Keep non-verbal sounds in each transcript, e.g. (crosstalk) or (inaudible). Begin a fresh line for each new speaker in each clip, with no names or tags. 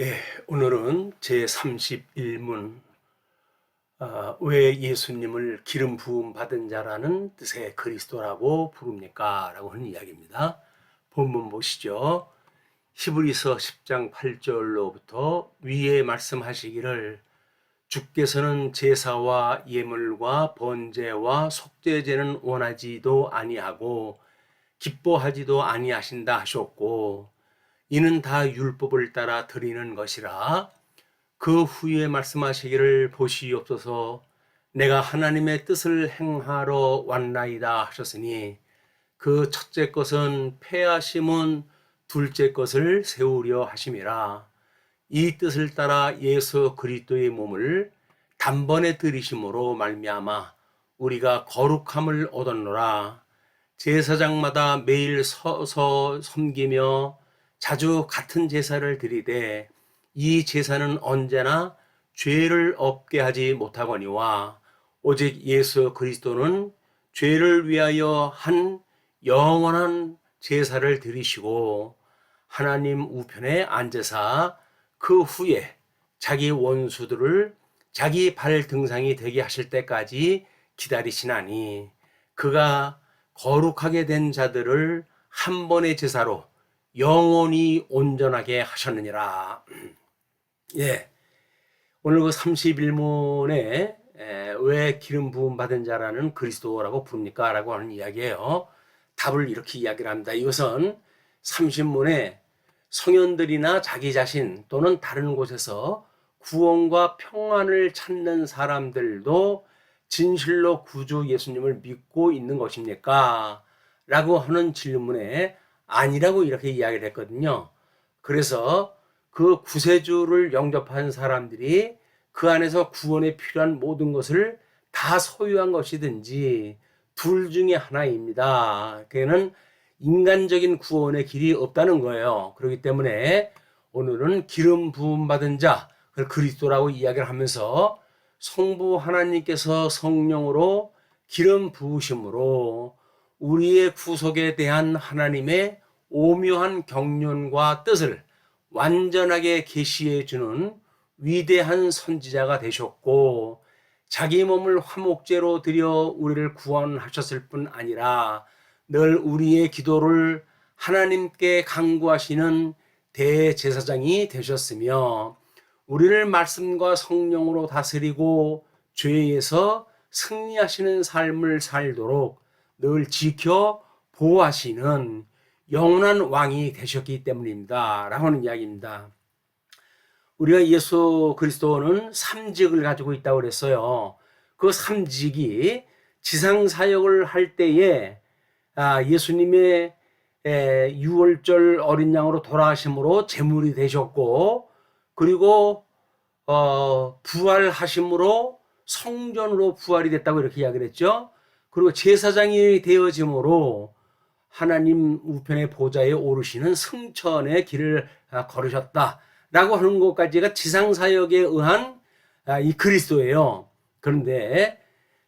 예, 오늘은 제 31문 아, 왜 예수님을 기름 부음 받은 자라는 뜻의 그리스도라고 부릅니까? 라고 하는 이야기입니다. 본문 보시죠. 히브리서 10장 8절로부터 위에 말씀하시기를 주께서는 제사와 예물과 번제와 속죄제는 원하지도 아니하고 기뻐하지도 아니하신다 하셨고 이는 다 율법을 따라 드리는 것이라. 그 후에 말씀하시기를 보시옵소서. 내가 하나님의 뜻을 행하러 왔나이다 하셨으니 그 첫째 것은 패하심은 둘째 것을 세우려 하심이라. 이 뜻을 따라 예수 그리스도의 몸을 단번에 들이심으로 말미암아 우리가 거룩함을 얻었노라. 제사장마다 매일 서서 섬기며 자주 같은 제사를 드리되 이 제사는 언제나 죄를 없게 하지 못하거니와 오직 예수 그리스도는 죄를 위하여 한 영원한 제사를 드리시고 하나님 우편에 앉으사 그 후에 자기 원수들을 자기 발 등상이 되게 하실 때까지 기다리시나니 그가 거룩하게 된 자들을 한 번의 제사로 영원히 온전하게 하셨느니라. (clears throat) 예. 오늘 그 31문에 왜 기름 부음 받은 자라는 그리스도라고 부릅니까? 라고 하는 이야기예요. 답을 이렇게 이야기를 합니다. 이것은 30문에 성현들이나 자기 자신 또는 다른 곳에서 구원과 평안을 찾는 사람들도 진실로 구주 예수님을 믿고 있는 것입니까? 라고 하는 질문에 아니라고 이렇게 이야기를 했거든요. 그래서 그 구세주를 영접한 사람들이 그 안에서 구원에 필요한 모든 것을 다 소유한 것이든지 둘 중에 하나입니다. 그는 인간적인 구원의 길이 없다는 거예요. 그렇기 때문에 오늘은 기름 부음 받은 자, 그리스도라고 이야기를 하면서 성부 하나님께서 성령으로 기름 부으심으로 우리의 구속에 대한 하나님의 오묘한 경륜과 뜻을 완전하게 계시해 주는 위대한 선지자가 되셨고 자기 몸을 화목제로 드려 우리를 구원하셨을 뿐 아니라 늘 우리의 기도를 하나님께 강구하시는 대제사장이 되셨으며 우리를 말씀과 성령으로 다스리고 죄에서 승리하시는 삶을 살도록 늘 지켜 보호하시는 영원한 왕이 되셨기 때문입니다. 라고 하는 이야기입니다. 우리가 예수 그리스도는 삼직을 가지고 있다고 그랬어요. 그 삼직이 지상 사역을 할 때에 아, 예수님의 유월절 어린 양으로 돌아가심으로 제물이 되셨고 그리고 어, 부활하심으로 성전으로 부활이 됐다고 이렇게 이야기를 했죠. 그리고 제사장이 되어짐으로 하나님 우편의 보좌에 오르시는 승천의 길을 아, 걸으셨다라고 하는 것까지가 지상 사역에 의한 아, 이 그리스도예요. 그런데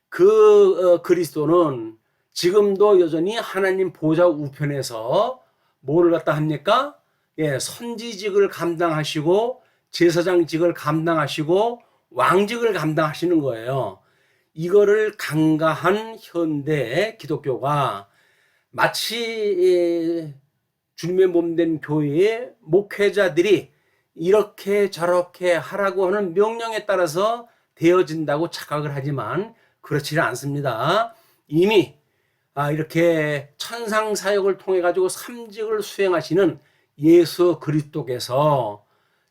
그 어, 그리스도는 지금도 여전히 하나님 보좌 우편에서 뭐를 갖다 합니까? 예, 선지직을 감당하시고 제사장직을 감당하시고 왕직을 감당하시는 거예요. 이거를 강가한 현대 기독교가 마치 주님의 몸 된 교회의 목회자들이 이렇게 저렇게 하라고 하는 명령에 따라서 되어진다고 착각을 하지만 그렇지는 않습니다. 이미 아, 이렇게 천상 사역을 통해 가지고 삼직을 수행하시는 예수 그리스도께서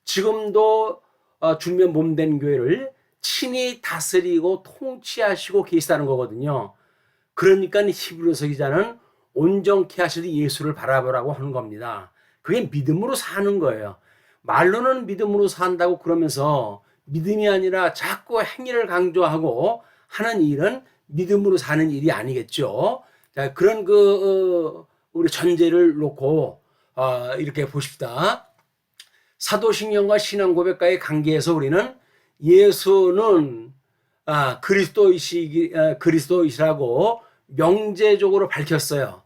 지금도 어, 주님의 몸 된 교회를 친히 다스리고 통치하시고 계시다는 거거든요. 그러니까 히브리서 기자는 온전케 하시는 예수를 바라보라고 하는 겁니다. 그게 믿음으로 사는 거예요. 말로는 믿음으로 산다고 그러면서 믿음이 아니라 자꾸 행위를 강조하고 하는 일은 믿음으로 사는 일이 아니겠죠. 자, 그런 그 어, 우리 전제를 놓고 어, 이렇게 보십시다. 사도신경과 신앙 고백과의 관계에서 우리는 예수는 아, 그리스도이시 아, 그리스도이시라고 명제적으로 밝혔어요.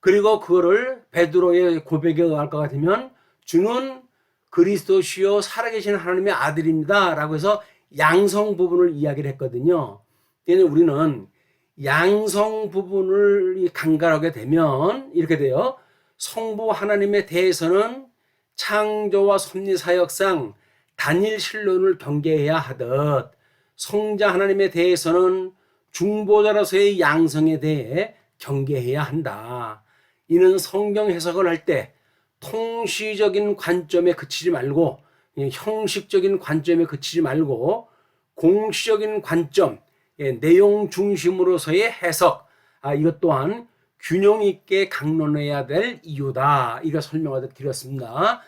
그리고 그거를 베드로의 고백에 의할 것 같으면 주는 그 그리스도시요 살아계신 하나님의 아들입니다라고 해서 양성 부분을 이야기를 했거든요. 우리는 양성 부분을 간과하게 되면 이렇게 돼요. 성부 하나님에 대해서는 창조와 섭리 사역상 단일 신론을 경계해야 하듯 성자 하나님에 대해서는 중보자로서의 양성에 대해 경계해야 한다. 이는 성경 해석을 할 때 통시적인 관점에 그치지 말고 예, 형식적인 관점에 그치지 말고 공시적인 관점, 예, 내용 중심으로서의 해석, 아, 이것 또한 균형 있게 강론해야 될 이유다. 이거 설명하듯 드렸습니다.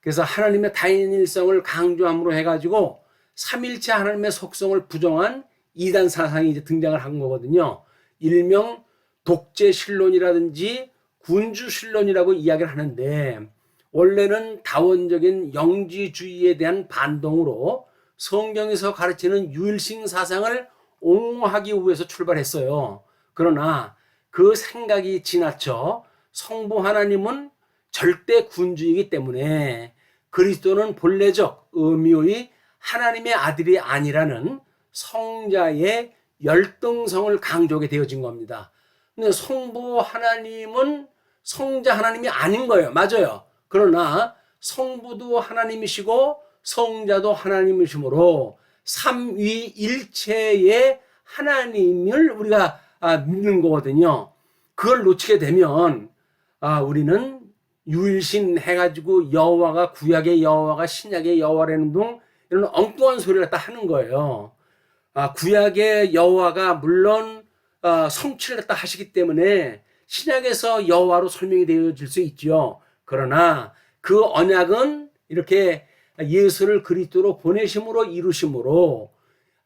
그래서 하나님의 다인일성을 강조함으로 해가지고 삼일체 하나님의 속성을 부정한 이단 사상이 이제 등장을 한 거거든요. 일명 독재 신론이라든지 군주 신론이라고 이야기를 하는데 원래는 다원적인 영지주의에 대한 반동으로 성경에서 가르치는 유일신 사상을 옹호하기 위해서 출발했어요. 그러나 그 생각이 지나쳐 성부 하나님은 절대 군주이기 때문에 그리스도는 본래적 의미의 하나님의 아들이 아니라는 성자의 열등성을 강조하게 되어진 겁니다. 근데 성부 하나님은 성자 하나님이 아닌 거예요. 맞아요. 그러나 성부도 하나님이시고 성자도 하나님이시므로 삼위일체의 하나님을 우리가 아, 믿는 거거든요. 그걸 놓치게 되면 아, 우리는 유일신 해가지고 여호와가 구약의 여호와가 신약의 여호와라는 둥 이런 엉뚱한 소리를 갖다 하는 거예요. 아, 구약의 여호와가 물론 어, 성취를 갖다 하시기 때문에 신약에서 여호와로 설명이 되어질 수 있죠. 그러나 그 언약은 이렇게 예수를 그리스도로 보내심으로 이루심으로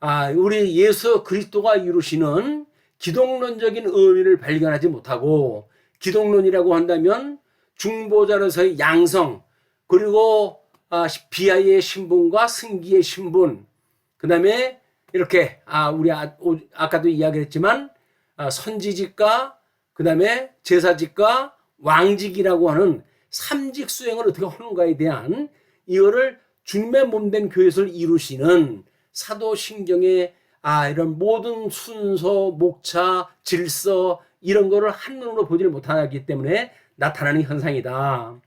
아, 우리 예수 그리스도가 이루시는 기독론적인 의미를 발견하지 못하고 기독론이라고 한다면 중보자로서의 양성 그리고 아, 비하의 신분과 승기의 신분 그 다음에 이렇게 아 우리 아, 까도 이야기했지만 아, 선지직과 그 다음에 제사직과 왕직이라고 하는 삼직 수행을 어떻게 하는가에 대한 이거를 주님의 몸된 교회를 이루시는 사도신경의 아 이런 모든 순서, 목차, 질서 이런 거를 한눈으로 보지를 못하기 때문에 나타나는 현상이다.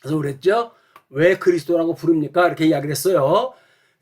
그래서 그랬죠. 왜 그리스도라고 부릅니까? 이렇게 이야기를 했어요.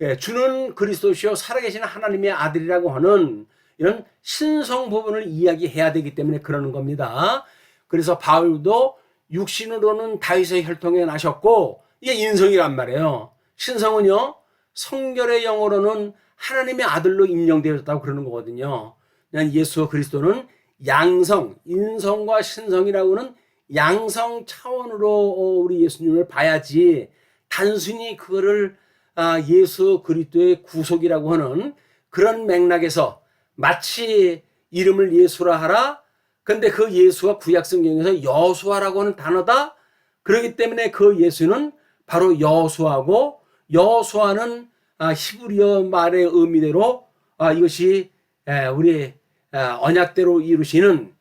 예, 주는 그리스도시요 살아계신 하나님의 아들이라고 하는 이런 신성 부분을 이야기해야 되기 때문에 그러는 겁니다. 그래서 바울도 육신으로는 다윗의 혈통에 나셨고 이게 인성이란 말이에요. 신성은요 성결의 영어로는 하나님의 아들로 임명되었다고 그러는 거거든요. 그냥 예수 그리스도는 양성, 인성과 신성이라고는 양성 차원으로 어, 우리 예수님을 봐야지 단순히 그거를 아, 예수 그리스도의 구속이라고 하는 그런 맥락에서 마치 이름을 예수라 하라. 근데 그 예수가 구약 성경에서 여수아라고 하는 단어다. 그렇기 때문에 그 예수는 바로 여수하고 여수아는 아, 히브리어 말의 의미대로 아, 이것이 우리 언약대로 이루시는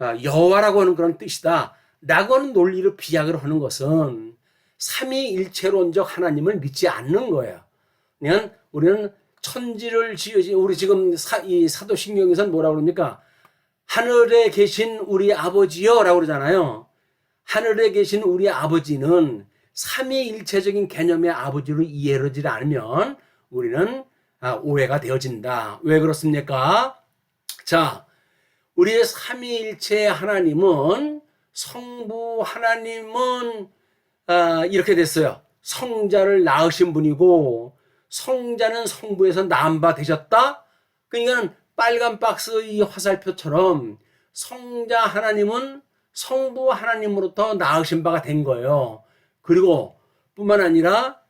여호와라고 하는 그런 뜻이다. 라고 하는 논리를 비약을 하는 것은 삼위일체론적 하나님을 믿지 않는 거예요. 그냥 우리는 천지를 지으신 우리 지금 사, 이 사도신경에서는 뭐라 그럽니까? 하늘에 계신 우리 아버지여라고 그러잖아요. 하늘에 계신 우리 아버지는 삼위일체적인 개념의 아버지로 이해하지 않으면 우리는 아, 오해가 되어진다. 왜 그렇습니까? 자, 우리의 삼위일체 하나님은 성부 하나님은 아, 이렇게 됐어요. 성자를 낳으신 분이고 성자는 성부에서 낳은 바 되셨다. 그러니까 빨간 박스 이 화살표처럼 성자 하나님은 성부 하나님으로부터 낳으신 바가 된 거예요. 그리고 뿐만 아니라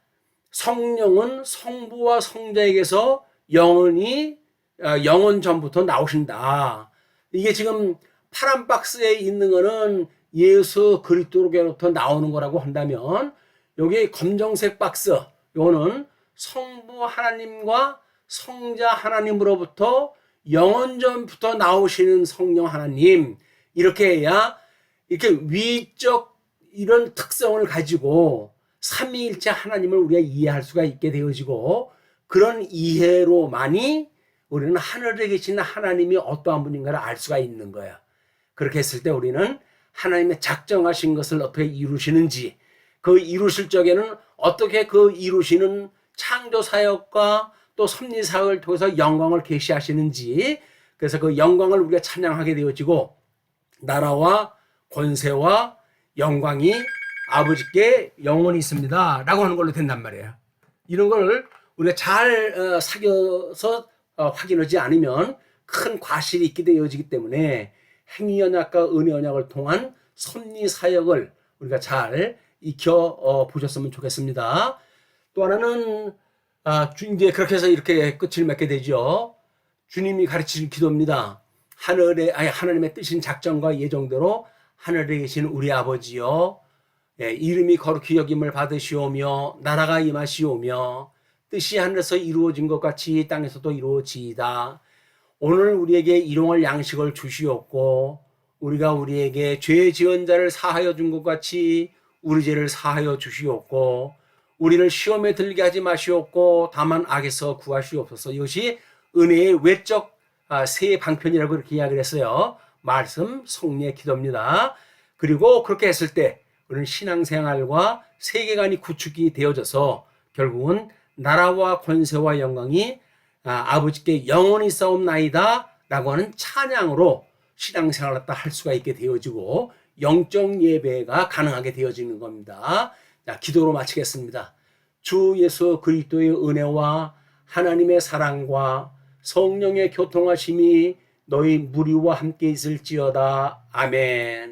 성령은 성부와 성자에게서 영원히 아, 영원 전부터 나오신다. 이게 지금 파란 박스에 있는 거는 예수 그리스도로부터 나오는 거라고 한다면 여기 검정색 박스 요거는 성부 하나님과 성자 하나님으로부터 영원전부터 나오시는 성령 하나님 이렇게 해야 이렇게 위적 이런 특성을 가지고 삼위일체 하나님을 우리가 이해할 수가 있게 되어지고 그런 이해로만이 우리는 하늘에 계신 하나님이 어떠한 분인가를 알 수가 있는 거야. 그렇게 했을 때 우리는 하나님의 작정하신 것을 어떻게 이루시는지 그 이루실 적에는 어떻게 그 이루시는 창조 사역과 또 섭리 사역을 통해서 영광을 계시하시는지 그래서 그 영광을 우리가 찬양하게 되어지고 나라와 권세와 영광이 아버지께 영원히 있습니다. 라고 하는 걸로 된단 말이에요. 이런 걸 우리가 잘 어, 사겨서 어, 확인하지 않으면 큰 과실이 있게 되어지기 때문에 행위 언약과 은혜 언약을 통한 섭리 사역을 우리가 잘 익혀 어, 보셨으면 좋겠습니다. 또 하나는 아, 주- 이제 그렇게 해서 이렇게 끝을 맺게 되죠. 주님이 가르치신 기도입니다. 하늘에 아니 하나님의 뜻인 작정과 예정대로 하늘에 계신 우리 아버지여 예, 이름이 거룩히 여김을 받으시오며 나라가 임하시오며 뜻이 하늘에서 이루어진 것 같이 땅에서도 이루어지이다. 오늘 우리에게 일용할 양식을 주시옵고 우리가 우리에게 죄 지은 자를 사하여 준 것 같이 우리 죄를 사하여 주시옵고 우리를 시험에 들게 하지 마시옵고 다만 악에서 구하시옵소서. 이것이 은혜의 외적 아, 새 방편이라고 이렇게 이야기를 했어요. 말씀 성리의 기도입니다. 그리고 그렇게 했을 때 우리는 신앙생활과 세계관이 구축이 되어져서 결국은 나라와 권세와 영광이 아, 아버지께 영원히 싸움나이다 라고 하는 찬양으로 신앙생활을 할 수가 있게 되어지고 영적 예배가 가능하게 되어지는 겁니다. 자, 기도로 마치겠습니다. 주 예수 그리스도의 은혜와 하나님의 사랑과 성령의 교통하심이 너희 무리와 함께 있을지어다. 아멘.